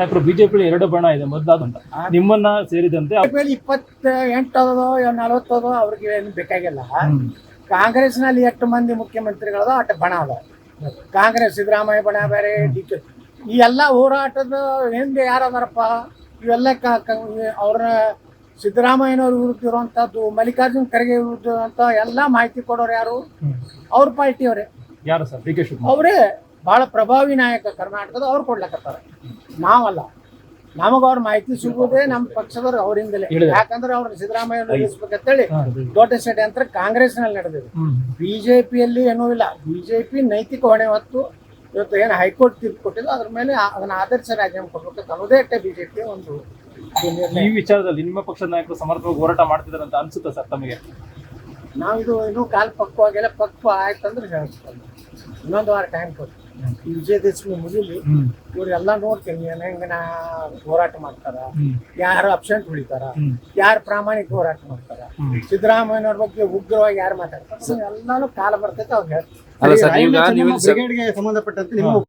ನಾಯಕರು ಬಿಜೆಪಿ ಎರಡು ಬಣ ಇದೆ ಮೊದಲಾದಂತ ನಿಮ್ಮನ್ನ ಸೇರಿದಂತೆ ಬಿಜೆಪಿಯಲ್ಲಿ ಇಪ್ಪತ್ತ ಎಂಟದೋ ನಲವತ್ತದೋ ಅವ್ರಿಗೆ ಏನು ಬೇಕಾಗಿಲ್ಲ. ಕಾಂಗ್ರೆಸ್ನಲ್ಲಿ ಎಷ್ಟು ಮಂದಿ ಮುಖ್ಯಮಂತ್ರಿಗಳದ ಅಷ್ಟು ಬಣ ಅದ. ಕಾಂಗ್ರೆಸ್ ಸಿದ್ದರಾಮಯ್ಯ ಬಣ ಬೇರೆ ಡಿ ಕೆ ಈ ಎಲ್ಲ ಹೋರಾಟದ ಹಿಂದೆ ಯಾರದಾರಪ್ಪ? ಇವೆಲ್ಲ ಅವ್ರ ಸಿದ್ದರಾಮಯ್ಯನವ್ರ ವಿರುದ್ಧ ಇರುವಂತದ್ದು ಮಲ್ಲಿಕಾರ್ಜುನ್ ಖರ್ಗೆ ವಿರುದ್ಧ ಎಲ್ಲ ಮಾಹಿತಿ ಕೊಡೋರು ಯಾರು? ಅವ್ರ ಪಾರ್ಟಿಯವರೇ. ಯಾರು ಸರ್? ಡಿ ಕೆ ಅವರೇ ಬಹಳ ಪ್ರಭಾವಿ ನಾಯಕ ಕರ್ನಾಟಕದ ಅವ್ರು ಕೊಡ್ಲಕತ್ತಾರ. ನಾವಲ್ಲ. ನಮಗ ಅವ್ರ ಮಾಹಿತಿ ಸಿಗುವುದೇ ನಮ್ಮ ಪಕ್ಷದವ್ರು ಅವರಿಂದಲೇ. ಯಾಕಂದ್ರೆ ಅವ್ರ ಸಿದ್ದರಾಮಯ್ಯ ನಿಲ್ಲಿಸ್ಬೇಕಂತೇಳಿ ಹಾ. ದೊಡ್ಡ ಷಡ್ಯಂತ್ರ ಕಾಂಗ್ರೆಸ್ನಲ್ಲಿ ನಡೆದಿದೆ. ಹ್ಮ್. ಬಿಜೆಪಿಯಲ್ಲಿ ಏನೂ ಇಲ್ಲ. ಬಿಜೆಪಿ ನೈತಿಕ ಹೊಣೆ ಹೊತ್ತು ಇವತ್ತು ಏನು ಹೈಕೋರ್ಟ್ ತೀರ್ಪು ಕೊಟ್ಟಿದ್ದು ಅದ್ರ ಮೇಲೆ ಅದನ್ನ ಆದರ್ಶ ರಾಜೀನಾಮೆ ಕೊಡ್ಬೇಕು ಅನ್ನೋದೇ ಅಷ್ಟೇ ಬಿಜೆಪಿ ಒಂದು ಈ ವಿಚಾರದಲ್ಲಿ ನಿಮ್ಮ ಪಕ್ಷದ ನಾಯಕರು ಸಮರ್ಥವಾಗಿ ಹೋರಾಟ ಮಾಡ್ತಿದ್ದಾರೆ ಅಂತ ಅನ್ಸುತ್ತಾ ಸರ್ ತಮಗೆ? ನಾವಿದು ಇನ್ನೂ ಕಾಲ ಪಕ್ವಾಗಿಲ್ಲ ಪಕ್ವ ಆಯ್ತಂದ್ರೆ ಹೇಳ್ತಾರೆ ಇನ್ನೊಂದು ವಾರ ಟೈಮ್ ಕೊಟ್ಟು ಈ ವಿಜಯದಶಮಿ ಮುಗಿಲಿ ಇವರೆಲ್ಲ ನೋಡ್ತೀನಿ ಏನ್ ಹೆಂಗ ನಾ ಹೋರಾಟ ಮಾಡ್ತಾರ ಯಾರು ಅಬ್ಸೆಂಟ್ ಉಳಿತಾರ ಯಾರ್ ಪ್ರಾಮಾಣಿಕ ಹೋರಾಟ ಮಾಡ್ತಾರ. ಸಿದ್ದರಾಮಯ್ಯನವ್ರ ಬಗ್ಗೆ ಉಗ್ರವಾಗಿ ಯಾರು ಮಾತಾಡ್ತಾರೆ? ಎಲ್ಲಾನು ಕಾಲ ಬರ್ತೈತೆ ಅವ್ರು ಹೇಳ್ತಾರೆ. ಅಲ್ಲ ಸರ್ ಈಗ ನೀವು ಸಂಬಂಧಪಟ್ಟಂತೆ ನಿಮ್ಮ